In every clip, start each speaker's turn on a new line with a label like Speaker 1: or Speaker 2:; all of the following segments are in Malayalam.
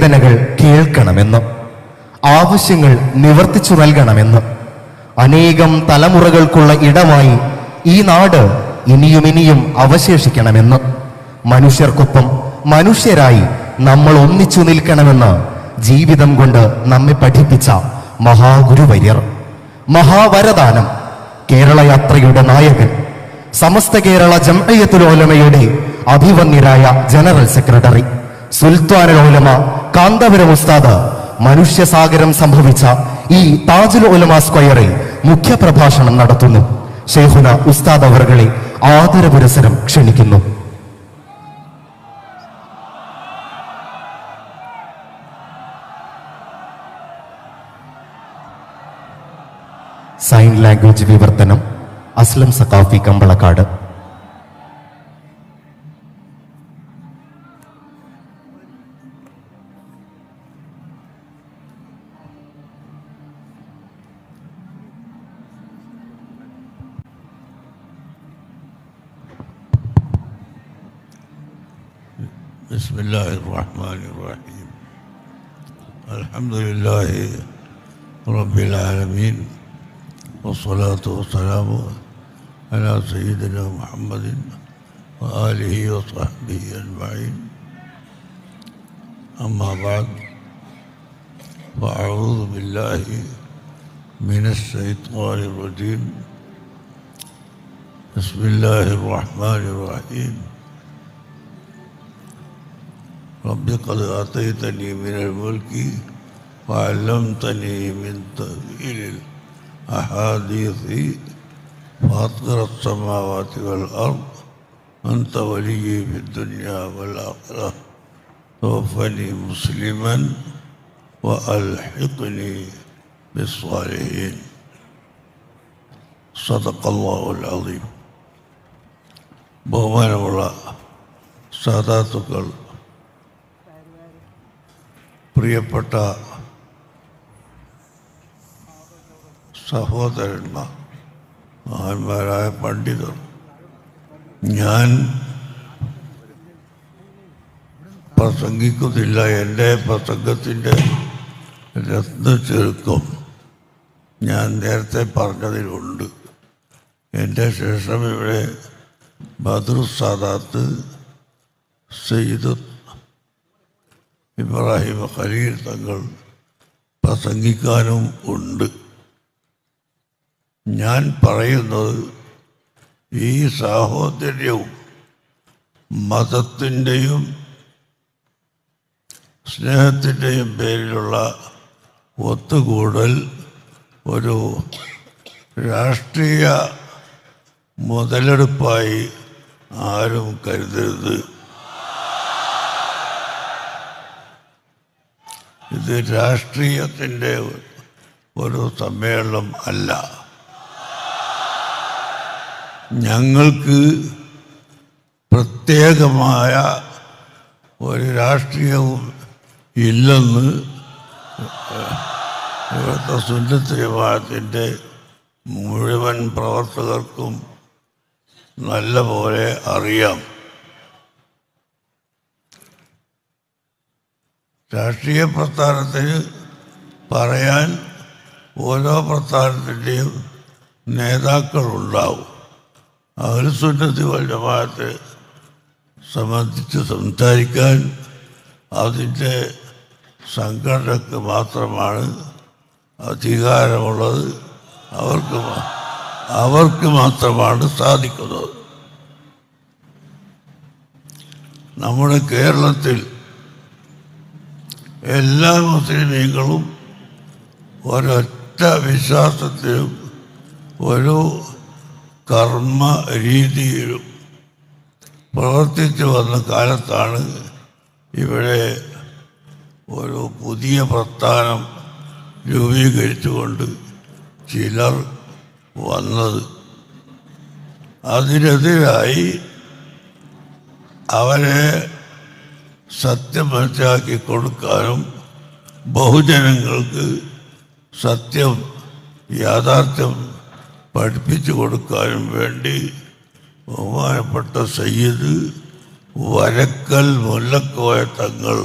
Speaker 1: വേദനകൾ കേൾക്കണമെന്നും ആവശ്യങ്ങൾ നിവർത്തിച്ചു നൽകണമെന്നും അനേകം തലമുറകൾക്കുള്ള ഇടമായി ഈ നാട് ഇനിയും ഇനിയും അവശേഷിക്കണമെന്ന് മനുഷ്യർക്കൊപ്പം മനുഷ്യരായി നമ്മൾ ഒന്നിച്ചു നിൽക്കണമെന്ന് ജീവിതം കൊണ്ട് നമ്മെ പഠിപ്പിച്ച മഹാഗുരുവര്യർ മഹാവരദാനം കേരള യാത്രയുടെ നായകൻ സമസ്ത കേരള ജംഅയ്യത്തുലോലമയുടെ അഭിവന്യരായ ജനറൽ സെക്രട്ടറി. സുൽത്താനുലോലമ കാന്തപുരം ഉസ്താദ് മനുഷ്യസാഗരം സംഭവിച്ച ഈ താജുൽ ഉലമ സ്ക്വയറിൽ മുഖ്യ പ്രഭാഷണം നടത്തുന്നു. ഷെയ്ഹുന ഉസ്താദ് അവറുകളെ ആദരപുരസരം ക്ഷണിക്കുന്നു. സൈൻ ലാംഗ്വേജ് വിവർത്തനം അസ്ലം സഖാഫി കമ്പളക്കാട്.
Speaker 2: الحمد لله رب العالمين والصلاة والسلام على سيدنا محمد وآله وصحبه أجمعين. أما بعد فأعوذ بالله من الشيطان الرجيم. بسم الله الرحمن الرحيم. رب قد آتيتني من الملك وعلمتني من تأويل الأحاديث فاطر السماوات والأرض أنت ولي في الدنيا والآخرة توفني مسلما وألحقني بالصالحين صدق الله العظيم ബഹുമാനമുള്ള സാധാത്തുക്കൾ പ്രിയപ്പെട്ട സഹോദരന്മാർ മഹാന്മാരായ പണ്ഡിതർ ഞാൻ പ്രസംഗിക്കുന്നില്ല. എന്റെ പ്രസംഗത്തിന്റെ രത്ന ചെറുക്കം ഞാൻ നേരത്തെ പറഞ്ഞതിലുണ്ട്. എന്റെ ശേഷം ഇവിടെ ബദ്രു സാദാത്ത് സെയ്ദ് ഇബ്രാഹിം ഖലീൽ തങ്ങൾ പ്രസംഗിക്കാനും ഉണ്ട്. ഞാൻ പറയുന്നത് ഈ സാഹോദര്യവും മതത്തിന്റെയും സ്നേഹത്തിന്റെയും പേരിലുള്ള ഒത്തുകൂടൽ ഒരു രാഷ്ട്രീയ മുതലെടുപ്പായി ആരും കരുതരുത്. ഇത് രാഷ്ട്രീയത്തിന്റെ ഒരു സമ്മേളനം അല്ല. ഞങ്ങൾക്ക് പ്രത്യേകമായ ഒരു രാഷ്ട്രീയവും ഇല്ലെന്ന് ഇവിടുത്തെ സുന്നത്ത് ജമാഅത്തിന്റെ മുഴുവൻ പ്രവർത്തകർക്കും നല്ല പോലെ അറിയാം. രാഷ്ട്രീയ പ്രസ്ഥാനത്തിന് പറയാൻ ഓരോ പ്രസ്ഥാനത്തിന്റെയും നേതാക്കളുണ്ടാവും. അഹ്ലുസുന്നത്തി വൽ സംബന്ധിച്ച് സംസാരിക്കാൻ അതിന്റെ സംഘടനക്ക് മാത്രമാണ് അധികാരമുള്ളത്. അവർക്ക് അവർക്ക് മാത്രമാണ് സാധിക്കുന്നത്. നമ്മുടെ കേരളത്തിൽ എല്ലാ മുസ്ലിമീങ്ങളും ഒരൊറ്റ വിശ്വാസത്തിലും ഒരു കർമ്മ രീതിയിലും പ്രവർത്തിച്ചു വന്ന കാലത്താണ് ഇവിടെ ഒരു പുതിയ പ്രസ്ഥാനം രൂപീകരിച്ചുകൊണ്ട് ചിലർ വന്നത്. അതിനെതിരായി അവരെ സത്യം മനസ്സിലാക്കി കൊടുക്കാനും ബഹുജനങ്ങൾക്ക് സത്യം യാഥാർത്ഥ്യം പഠിപ്പിച്ചു കൊടുക്കാനും വേണ്ടി ബഹുമാനപ്പെട്ട സയ്യിദ് വരക്കൽ മുല്ലക്കോയ തങ്ങൾ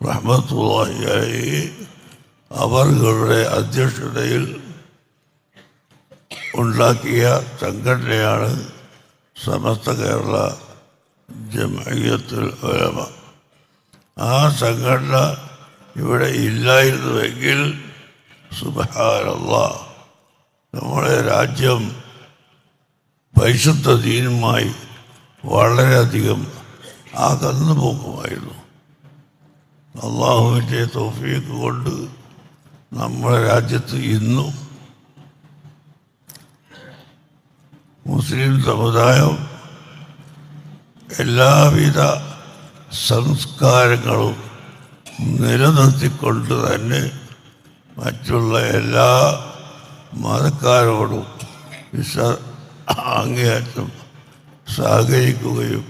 Speaker 2: റഹ്മത്തുള്ളാഹിയായി അവരുടെ അധ്യക്ഷതയിൽ ഉണ്ടാക്കിയ സംഘടനയാണ് സമസ്ത കേരള ജമയത്തുൽ ഉലമ. ആ സംഘടന ഇവിടെ ഇല്ലായിരുന്നുവെങ്കിൽ സുബഹാനല്ല. നമ്മുടെ രാജ്യം പരിശുദ്ധ ദീനുമായി വളരെയധികം അകന്നു പോകുമായിരുന്നു അള്ളാഹുവിന്റെ തോഫീക്ക് കൊണ്ട് നമ്മുടെ രാജ്യത്ത് ഇന്നും മുസ്ലിം സമുദായം എല്ലാവിധ സംസ്കാരങ്ങളും നിലനിർത്തിക്കൊണ്ട് തന്നെ മറ്റുള്ള എല്ലാ മതക്കാരോടും വിശ അങ്ങേയറ്റം സഹകരിക്കുകയും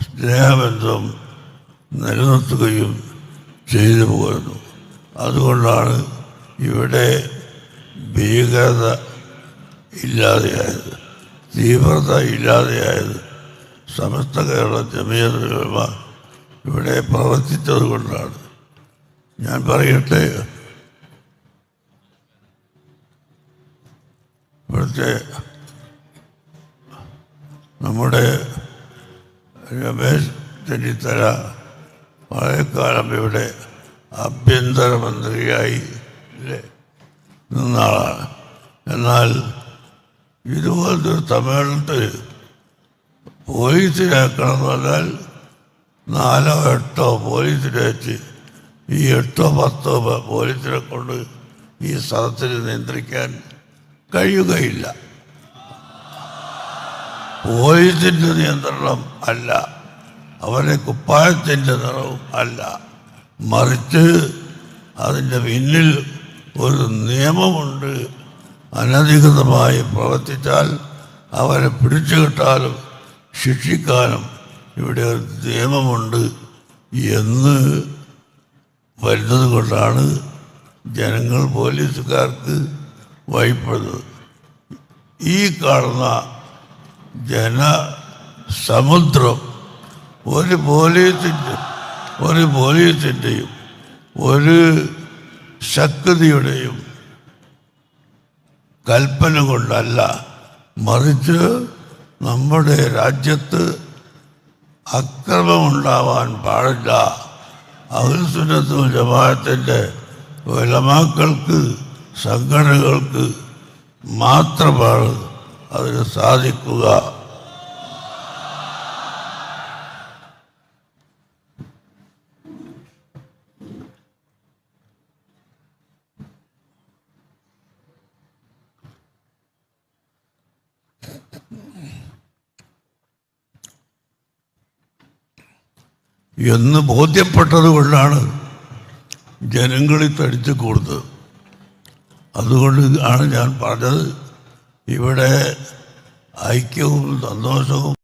Speaker 2: സ്നേഹബന്ധം നിലനിർത്തുകയും ചെയ്തു പോകുന്നു അതുകൊണ്ടാണ് ഇവിടെ ഭീകരത ഇല്ലാതെയായത് തീവ്രത ഇല്ലാതെയായത്. സമസ്ത കേരള ജമീയത ഇവിടെ പ്രവർത്തിച്ചത് കൊണ്ടാണ് ഞാൻ പറയട്ടെ. ഇവിടുത്തെ നമ്മുടെ രമേശ് ചെന്നിത്തല വളരെക്കാലം ഇവിടെ ആഭ്യന്തരമന്ത്രിയായി നിന്നാളാണ്. എന്നാൽ ഇതുപോലത്തെ ഒരു സമ്മേളനത്തിൽ പോലീസിനാക്കണമെന്ന് പറഞ്ഞാൽ നാലോ എട്ടോ വെച്ച് ഈ എട്ടോ പത്തോ പോലീസിനെ കൊണ്ട് ഈ സ്ഥലത്തിന് നിയന്ത്രിക്കാൻ കഴിയുകയില്ല. പോലീസിന്റെ നിയന്ത്രണം അല്ല. അവരെ കുപ്പായത്തിന്റെ നിറവും അല്ല. മറിച്ച് അതിന്റെ പിന്നിൽ ഒരു നിയമമുണ്ട്. അനധികൃതമായി പ്രവർത്തിച്ചാൽ അവരെ പിടിച്ചു കിട്ടാനും ശിക്ഷിക്കാനും ഇവിടെ ഒരു നിയമമുണ്ട് എന്ന് വരുന്നത് കൊണ്ടാണ് ജനങ്ങൾ പോലീസുകാർക്ക് വഴിപ്പെടുന്നത് ഈ കാണുന്ന ജനസമുദ്രം ഒരു പോലീസിന്റെ ഒരു പോലീസിന്റെയും ഒരു ശക്തിയുടെയും കൽപ്പന കൊണ്ടല്ല മറിച്ച് നമ്മുടെ രാജ്യത്ത് അക്രമമുണ്ടാവാൻ പാടില്ല. അഹുസുനത്തു ജമാഅത്തിന്റെ ഉലമാക്കൾക്ക് സംഘടനകൾക്ക് മാത്രമാണ് അതിന് സാധിക്കുക. എന്ന് ബോധ്യപ്പെട്ടത് കൊണ്ടാണ് ജനങ്ങളിൽ തടിച്ചു കൂടുന്നത്. അതുകൊണ്ട് ആണ് ഞാൻ പറഞ്ഞത് ഇവിടെ ഐക്യവും സന്തോഷവും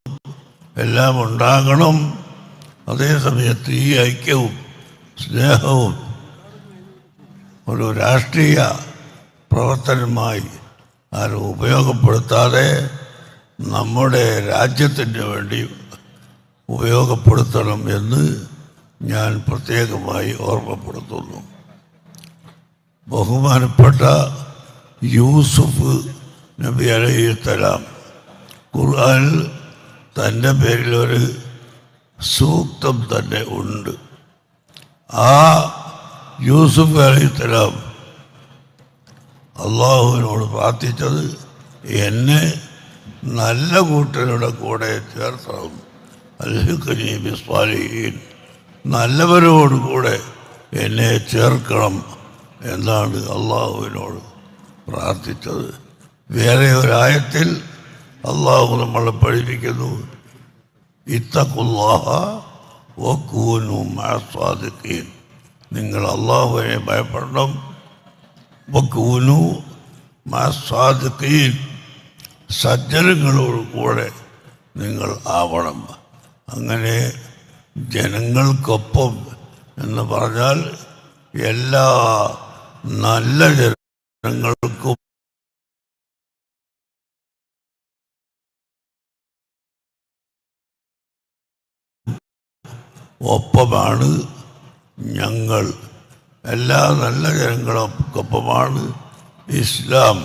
Speaker 2: എല്ലാം ഉണ്ടാകണം. അതേസമയത്ത് ഈ ഐക്യവും സ്നേഹവും ഒരു രാഷ്ട്രീയ പ്രവർത്തനമായി ആരും ഉപയോഗപ്പെടുത്താതെ നമ്മുടെ രാജ്യത്തിന് വേണ്ടി ഉപയോഗപ്പെടുത്തണം എന്ന് ഞാൻ പ്രത്യേകമായി ഓർമ്മപ്പെടുത്തുന്നു. ബഹുമാനപ്പെട്ട യൂസുഫ് നബി അലൈഹിസ്സലാം ഖുർആനിൽ തന്റെ ഒരു സൂക്തം തന്നെ ഉണ്ട്. ആ യൂസുഫ് അലൈഹിസ്സലാം അള്ളാഹുവിനോട് പ്രാർത്ഥിച്ചത് എന്നെ നല്ല കൂട്ടരുടെ കൂടെ ചേർത്തണം. അൽഹിഖനി ബിസ്വാലിഹീൻ നല്ലവരോടുകൂടെ എന്നെ ചേർക്കണം എന്നാണ് അള്ളാഹുവിനോട് പ്രാർത്ഥിച്ചത്. വേറെ ഒരായത്തിൽ അള്ളാഹു നമ്മളെ പഠിപ്പിക്കുന്നു. ഇത്തക്കുല്ലാഹ നിങ്ങൾ അള്ളാഹുവിനെ ഭയപ്പെടണം. വക്കൂനു മാസ്വാദിക്കീൻ സജ്ജനങ്ങളോട് കൂടെ നിങ്ങൾ ആവണം. അങ്ങനെ ജനങ്ങൾക്കൊപ്പം എന്ന് പറഞ്ഞാൽ എല്ലാ നല്ല ജനങ്ങൾക്കും ഒപ്പമാണ് ഞങ്ങൾ. എല്ലാ നല്ല ജനങ്ങൾക്കൊപ്പമാണ് ഇസ്ലാം.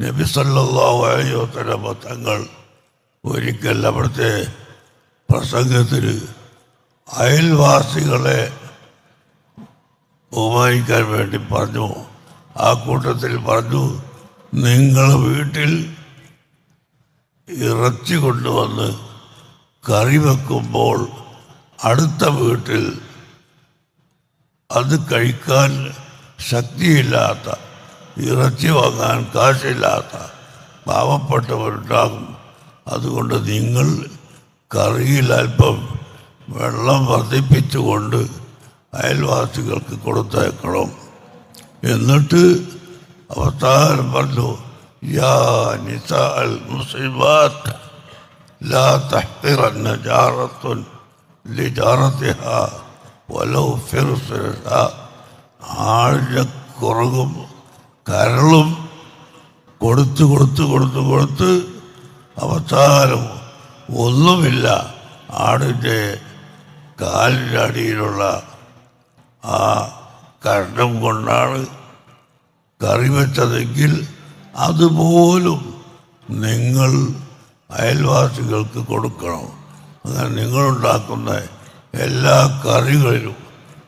Speaker 2: നബി അലൈഹി വസല്ലമ തങ്ങൾ ഒരിക്കൽ അവിടുത്തെ പ്രസംഗത്തിൽ അയൽവാസികളെ ബഹുമാനിക്കാൻ വേണ്ടി പറഞ്ഞു. ആ കൂട്ടത്തിൽ പറഞ്ഞു നിങ്ങൾ വീട്ടിൽ ഇറച്ചി കൊണ്ടുവന്ന് കറി വെക്കുമ്പോൾ അടുത്ത വീട്ടിൽ അത് കഴിക്കാൻ ശക്തിയില്ലാത്ത ഇറച്ചി വാങ്ങാൻ കാശില്ലാത്ത പാവപ്പെട്ടവരുണ്ടാകും. അതുകൊണ്ട് നിങ്ങൾ കറിയിൽ വെള്ളം വർദ്ധിപ്പിച്ചുകൊണ്ട് അയൽവാസികൾക്ക് കൊടുത്തേക്കണം. എന്നിട്ട് അവസാനം പറഞ്ഞു യാ നിസ അൽ മുസിബാത്ത് ലാ തഹ്തിറന്ന ജാറത്തുൻ ലിജാറത്തിഹ വലോ ഫിർസിറ ആഴ്ച കരളും കൊടുത്ത് കൊടുത്ത് കൊടുത്ത് കൊടുത്ത് അവസാനം ഒന്നുമില്ല. ആടിന്റെ കാലിന്റെ അടിയിലുള്ള ആ കഷ്ണം കൊണ്ടാണ് കറി വെച്ചതെങ്കിൽ അതുപോലും നിങ്ങൾ അയൽവാസികൾക്ക് കൊടുക്കണം. അങ്ങനെ നിങ്ങളുണ്ടാക്കുന്ന എല്ലാ കറികളിലും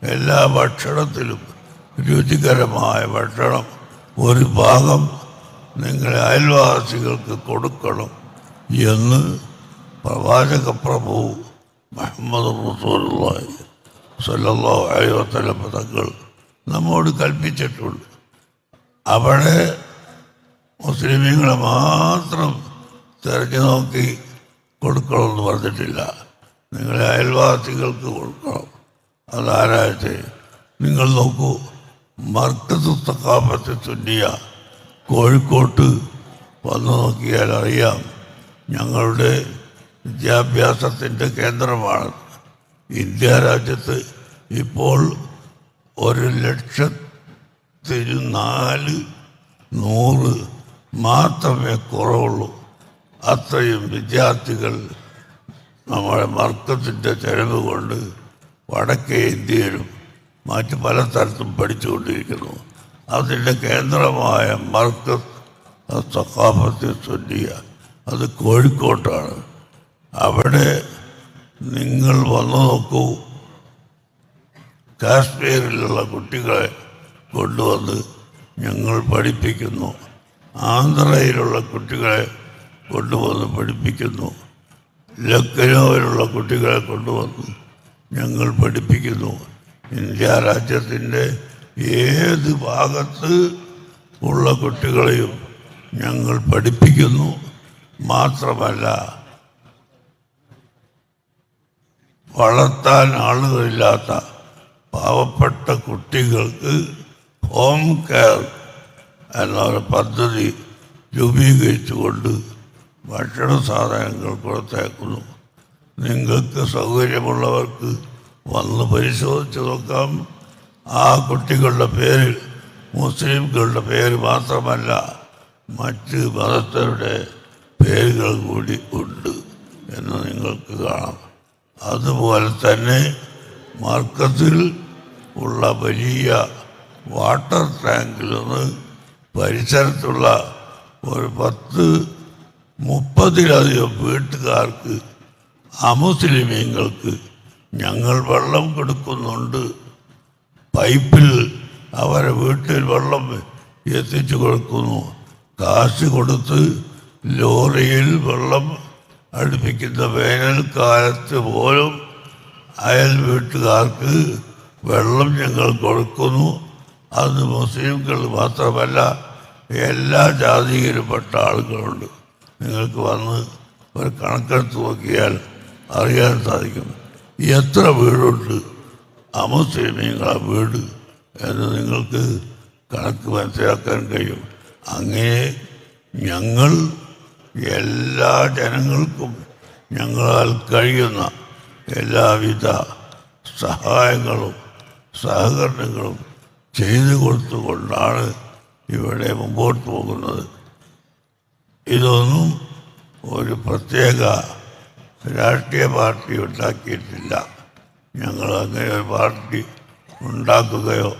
Speaker 2: എല്ലാ ഭക്ഷണത്തിലും രുചികരമായ ഭക്ഷണം ഒരു ഭാഗം നിങ്ങൾ അയൽവാസികൾക്ക് കൊടുക്കണം എന്ന് പ്രവാചക പ്രഭു മുഹമ്മദ് റസൂലുള്ളാഹി സല്ലല്ലാഹു അലൈഹി വസല്ലം നമ്മോട് കൽപ്പിച്ചിട്ടുണ്ട്. അവിടെ മുസ്ലിമീങ്ങളെ മാത്രം തിരഞ്ഞു നോക്കി കൊടുക്കണമെന്ന് പറഞ്ഞിട്ടില്ല. നിങ്ങളെ അയൽവാസികൾക്ക് കൊടുക്കണം. അതാരാഴ്ച നിങ്ങൾ നോക്കൂ മർക്കത്ത് തക്കാപ്പത്ത് കോഴിക്കോട്ട് വന്നു നോക്കിയാൽ അറിയാം ഞങ്ങളുടെ വിദ്യാഭ്യാസത്തിന്റെ കേന്ദ്രമാണ്. ഇന്ത്യ രാജ്യത്ത് ഇപ്പോൾ ഒരു ലക്ഷത്തി നാല് നൂറ് മാത്രമേ കുറവുള്ളൂ. അത്രയും വിദ്യാർത്ഥികൾ നമ്മുടെ മർക്കത്തിന്റെ ചെലവ് കൊണ്ട് വടക്കേ ഇന്ത്യയിലും മറ്റ് പല സ്ഥലത്തും പഠിച്ചുകൊണ്ടിരിക്കുന്നു. അതിന്റെ കേന്ദ്രമായ മർക്കത്ത് സഖാഫത്തെ ചൊല്ലിയ അത് കോഴിക്കോട്ടാണ്. അവിടെ നിങ്ങൾ വന്നു നോക്കൂ. കാശ്മീരിലുള്ള കുട്ടികളെ കൊണ്ടുവന്ന് ഞങ്ങൾ പഠിപ്പിക്കുന്നു. ആന്ധ്രയിലുള്ള കുട്ടികളെ കൊണ്ടുവന്ന് പഠിപ്പിക്കുന്നു. ലക്നൌവിലുള്ള കുട്ടികളെ കൊണ്ടുവന്ന് ഞങ്ങൾ പഠിപ്പിക്കുന്നു. ഇന്ത്യ രാജ്യത്തിന്റെ ഏത് ഭാഗത്ത് ഉള്ള കുട്ടികളെയും ഞങ്ങൾ പഠിപ്പിക്കുന്നു. മാത്രമല്ല വളർത്താൻ ആളുകളില്ലാത്ത പാവപ്പെട്ട കുട്ടികൾക്ക് ഹോം കെയർ എന്നൊരു പദ്ധതി രൂപീകരിച്ചുകൊണ്ട് ഭക്ഷണ സാധനങ്ങൾ പുറത്തേക്കുന്നു. നിങ്ങൾക്ക് സൗകര്യമുള്ളവർക്ക് വന്ന് പരിശോധിച്ച് നോക്കാം. ആ കുട്ടികളുടെ പേരിൽ മുസ്ലിംകളുടെ പേര് മാത്രമല്ല മറ്റ് മതസ്ഥരുടെ പേരുകൾ കൂടി ഉണ്ട് എന്ന് നിങ്ങൾക്ക് കാണാം. അതുപോലെ തന്നെ മാർക്കത്തിൽ ഉള്ള വലിയ വാട്ടർ ടാങ്കിൽ നിന്ന് പരിസരത്തുള്ള ഒരു പത്ത് മുപ്പതിലധികം വീട്ടുകാർക്ക് അമുസ്ലിമീങ്ങൾക്ക് ഞങ്ങൾ വെള്ളം കൊടുക്കുന്നുണ്ട്. പൈപ്പിൽ അവരെ വീട്ടിൽ വെള്ളം എത്തിച്ചു കൊടുക്കുന്നു. കാശ് കൊടുത്ത് ലോറിയിൽ വെള്ളം അടുപ്പിക്കുന്ന വേനൽക്കാലത്ത് പോലും അയൽ വീട്ടുകാർക്ക് വെള്ളം ഞങ്ങൾ കൊടുക്കുന്നു. അത് മുസ്ലിംകൾ മാത്രമല്ല എല്ലാ ജാതിയിലുംപ്പെട്ട ആളുകളുണ്ട്. നിങ്ങൾക്ക് വന്ന് ഒരു കണക്കെടുത്ത് നോക്കിയാൽ അറിയാൻ സാധിക്കും. എത്ര വീടുണ്ട്? അമുസ്ലിമീങ്ങളെ വീട് എന്ന് നിങ്ങൾക്ക് കണക്ക് മനസ്സിലാക്കാൻ കഴിയും. അങ്ങനെ ഞങ്ങൾ എല്ലാ ജനങ്ങൾക്കും ഞങ്ങളാൽ കഴിയുന്ന എല്ലാവിധ സഹായങ്ങളും സഹകരണങ്ങളും ചെയ്തു കൊടുത്തുകൊണ്ടാണ് ഇവിടെ മുമ്പോട്ട് പോകുന്നത്. ഇതൊന്നും ഒരു പ്രത്യേക രാഷ്ട്രീയ പാർട്ടി ഉണ്ടാക്കിയിട്ടില്ല. ഞങ്ങൾ അങ്ങനെ ഒരു പാർട്ടി ഉണ്ടാക്കുകയോ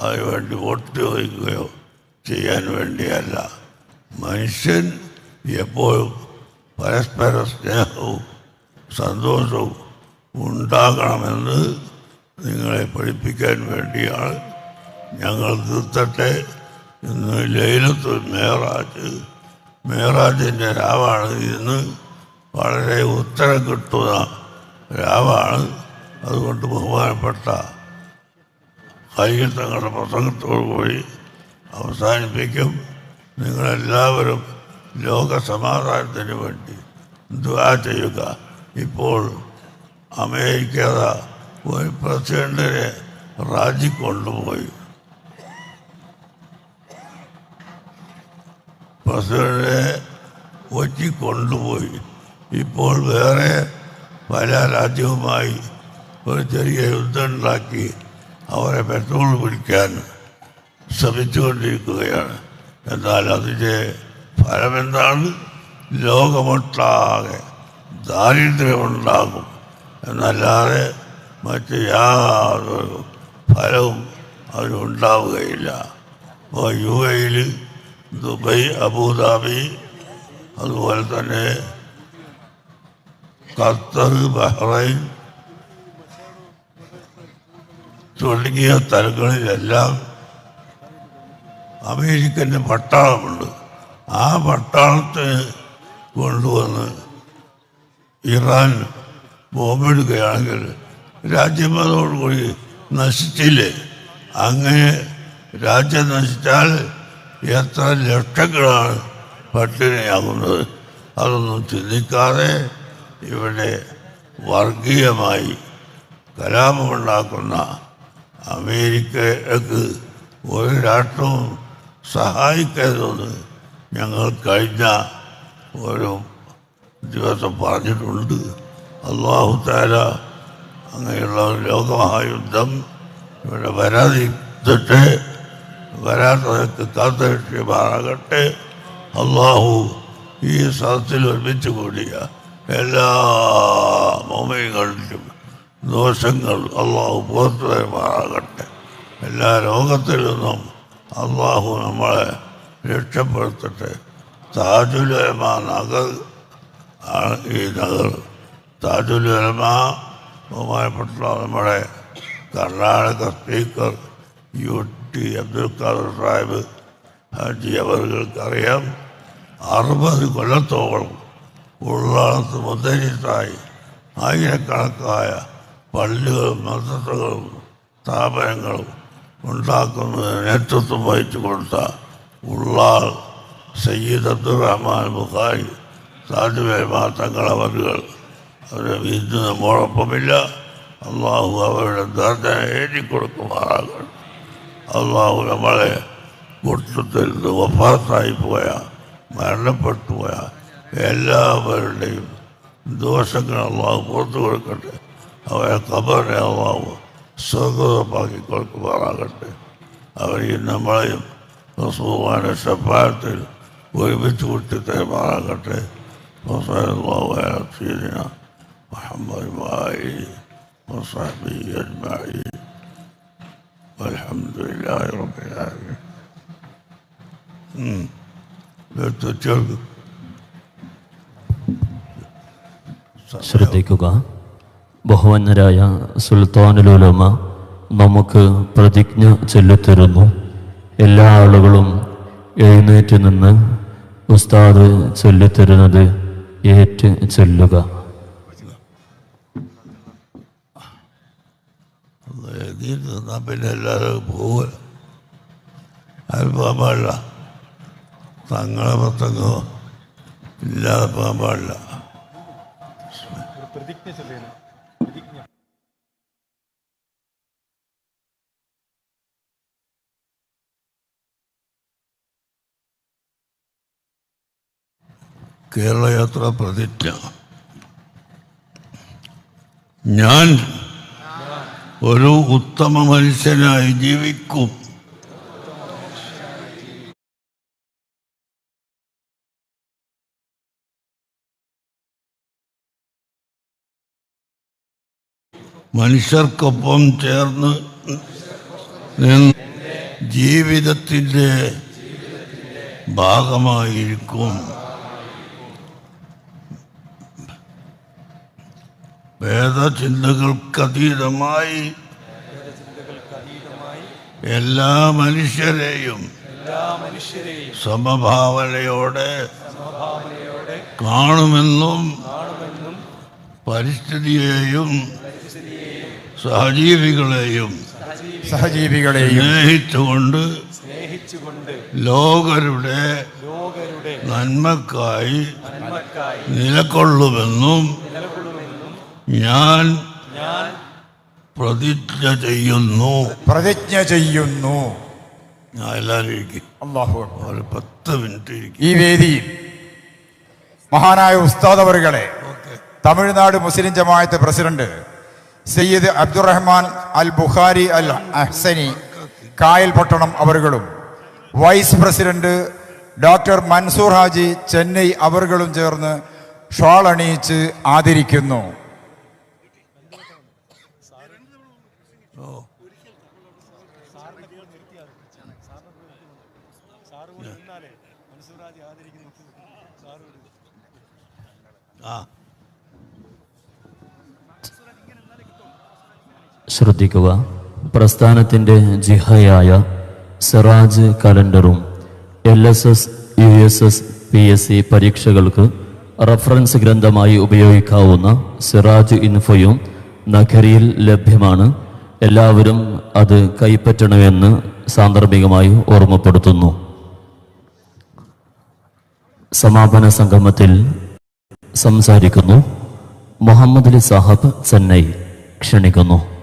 Speaker 2: അതിനുവേണ്ടി വോട്ട് ചോദിക്കുകയോ ചെയ്യാൻ വേണ്ടിയല്ല. മനുഷ്യൻ എപ്പോഴും പരസ്പര സ്നേഹവും സന്തോഷവും ഉണ്ടാകണമെന്ന് നിങ്ങളെ പഠിപ്പിക്കാൻ വേണ്ടിയാണ് ഞങ്ങൾ തീർത്തട്ടെ ഇന്ന് ലൈലത്തുൽ മേറാജ് മേറാജിന്റെ രാവാണ് ഇന്ന് വളരെ ഉത്തരം കിട്ടുന്ന രാവാണ്. അതുകൊണ്ട് ബഹുമാനപ്പെട്ട കയ്യിൽ തങ്ങളുടെ പ്രസംഗത്തോടു കൂടി അവസാനിപ്പിക്കും. നിങ്ങളെല്ലാവരും ലോക സമാധാനത്തിന് വേണ്ടി ദ്വാ ചെയ്യുക. ഇപ്പോൾ അമേരിക്ക ഒരു പ്രസിഡന്റിനെ റാജി കൊണ്ടുപോയി. പ്രസിഡന്റിനെ ഒറ്റി കൊണ്ടുപോയി. ഇപ്പോൾ വേറെ പല രാജ്യവുമായി ഒരു ചെറിയ യുദ്ധം ഉണ്ടാക്കി അവരെ പെട്രോൾ പിടിക്കാൻ ശ്രമിച്ചുകൊണ്ടിരിക്കുകയാണ്. എന്നാൽ അതിന്റെ ഫലമെന്താണ്? ലോകമൊട്ടാകെ ദാരിദ്ര്യമുണ്ടാകും. എന്നല്ലാതെ മറ്റ് യാതൊരു ഫലവും അതിനുണ്ടാവുകയില്ല അപ്പോൾ യു എയിൽ ദുബൈ അബുദാബി അതുപോലെ തന്നെ ഖത്തർ ബഹ്റൈൻ തുടങ്ങിയ സ്ഥലങ്ങളിലെല്ലാം അമേരിക്കന്റെ പട്ടാളമുണ്ട്. ആ പട്ടാളത്തെ കൊണ്ടുവന്ന് ഇറാൻ ബോംബെടുക്കുകയാണെങ്കിൽ രാജ്യം അതോടുകൂടി നശിച്ചില്ലേ? അങ്ങനെ രാജ്യം നശിച്ചാൽ എത്ര ലക്ഷങ്ങളാണ് പട്ടിണിയാകുന്നത്? അതൊന്നും ചിന്തിക്കാതെ ഇവിടെ വർഗീയമായി കലാപമുണ്ടാക്കുന്ന അമേരിക്കക്ക് ഒരു രാഷ്ട്രവും സഹായിക്കരുതെന്ന് ഞങ്ങൾ കഴിഞ്ഞ ഒരു ദിവസം പറഞ്ഞിട്ടുണ്ട്. അള്ളാഹു താര അങ്ങനെയുള്ള ലോകമഹായുദ്ധം ഇവിടെ വരാതിരിക്കട്ടെ. വരാത്തതൊക്കെ കാത്തുരക്ഷിമാറാകട്ടെ അള്ളാഹു ഈ സ്ഥലത്തിൽ ഒരുമിച്ച് കൂടിയ എല്ലാ മോമയുകളിലും ദോഷങ്ങൾ അള്ളാഹു പുറത്തു വരുമാറാകട്ടെ എല്ലാ രോഗത്തിൽ നിന്നും അള്ളാഹു നമ്മളെ രക്ഷപ്പെടുത്തട്ടെ. താജുലമ നഗർ ആണ് ഈ നഗർ. താജുലമ ബഹുമാനപ്പെട്ട നമ്മുടെ Karnataka speaker U T Abdul Khader Sahib Haji അവർക്കറിയാം അറുപത് കൊല്ലത്തോളം ഉള്ളാളത്ത് മുദ്രയിട്ടായി ആയിരക്കണക്കായ പള്ളികളും മദ്രസകളും സ്ഥാപനങ്ങളും ഉണ്ടാക്കുന്നതിന് നേതൃത്വം വഹിച്ചു കൊടുത്ത ഉള്ളാൾ സയ്യിദ് അബ്ദുറഹ്മാൻ ബുഖാരി സാധുവേമാ തങ്ങളവറുകൾ അവരെ ഇന്ന് നമ്മോടൊപ്പമില്ല അള്ളാഹു അവരുടെ ദർജന എഴുതിക്കൊടുക്കുമാറാകണം അള്ളാഹു നമ്മളെ കൂട്ടത്തിൽ നിന്ന് പോയ മരണപ്പെട്ടു പോയ എല്ലാവരുടെയും ദോഷങ്ങൾ അള്ളാഹു പുറത്തു കൊടുക്കട്ടെ. അവരെ കബറിനെ അള്ളാഹു സ്വർഗമാക്കി കൊടുക്കുമാറാകട്ടെ. അവരെയും നമ്മളെയും റസൂവാനെ ഷപ്പാത്തിൽ ഒരുമിച്ച് കൂട്ടി തേമാറാകട്ടെ. വസീന മുഹമ്മദുമായി വസാബി അജ്മായി
Speaker 3: ശ്രദ്ധിക്കുക. ബഹുവന്നരായ സുൽത്താനുലോലമ നമുക്ക് പ്രതിജ്ഞ ചൊല്ലിത്തരുന്നു. എല്ലാ ആളുകളും എഴുന്നേറ്റ് നിന്ന് ഉസ്താദ് ചൊല്ലിത്തരുന്നത് ഏറ്റ് ചൊല്ലുക.
Speaker 2: എഴുതിയിട്ട് നിന്നാൽ പിന്നെ എല്ലാവരും അത് പോകാൻ പാടില്ല. തങ്ങളെ പ്രസംഗമോ ഇല്ലാതെ പോകാൻ പാടില്ല. കേരളയാത്ര പ്രതിജ്ഞ. ഞാൻ ഒരു ഉത്തമ മനുഷ്യനായി ജീവിക്കും. മനുഷ്യർക്കൊപ്പം ചേർന്ന് ജീവിതത്തിന്റെ ഭാഗമായിരിക്കും. വേദചിന്തകൾക്കതീതമായി എല്ലാ മനുഷ്യരെയും സമഭാവനയോടെ കാണുമെന്നും പരിസ്ഥിതിയെയും സഹജീവികളെയും
Speaker 4: സഹജീവികളെയും
Speaker 2: സ്നേഹിച്ചുകൊണ്ട് ലോകരുടെ നന്മക്കായി നിലകൊള്ളുമെന്നും ഞാൻ പ്രതിജ്ഞ ചെയ്യുന്നു.
Speaker 4: പ്രതിജ്ഞ ചെയ്യുന്നു.
Speaker 2: ഞാൻ എല്ലാവരും ഇരിക്കും.
Speaker 4: അള്ളാഹു അക്ബർ.
Speaker 2: ഒരു പത്ത് മിനിറ്റ് ഇരിക്കും.
Speaker 4: ഈ വേദിയിൽ മഹാനായ ഉസ്താദ് അവറുകളെ തമിഴ്നാട് മുസ്ലിം ജമാഅത്ത് പ്രസിഡന്റ് സയ്യിദ് അബ്ദുറഹ്മാൻ അൽ ബുഖാരി അൽ Ahsani Kayal Pattanam അവറുകളും vice president doctor Mansoor Haji Chennai അവറുകളും ചേർന്ന് ഷാൾ അണിയിച്ച് ആദരിക്കുന്നു.
Speaker 3: ശ്രദ്ധിക്കുക. പ്രസ്ഥാനത്തിന്റെ ജിഹയായ Siraj കലണ്ടറും L S S U S S P S C പരീക്ഷകൾക്ക് റഫറൻസ് ഗ്രന്ഥമായി ഉപയോഗിക്കാവുന്ന സിറാജ് ഇൻഫോയും നഖരിയിൽ ലഭ്യമാണ്. എല്ലാവരും അത് കൈപ്പറ്റണമെന്ന് സാന്ദർഭികമായി ഓർമ്മപ്പെടുത്തുന്നു. സമാപന സംഗമത്തിൽ സംസാരിക്കുന്നു. മുഹമ്മദ് അലി സാഹബ് ചെന്നൈ ക്ഷണിക്കുന്നു.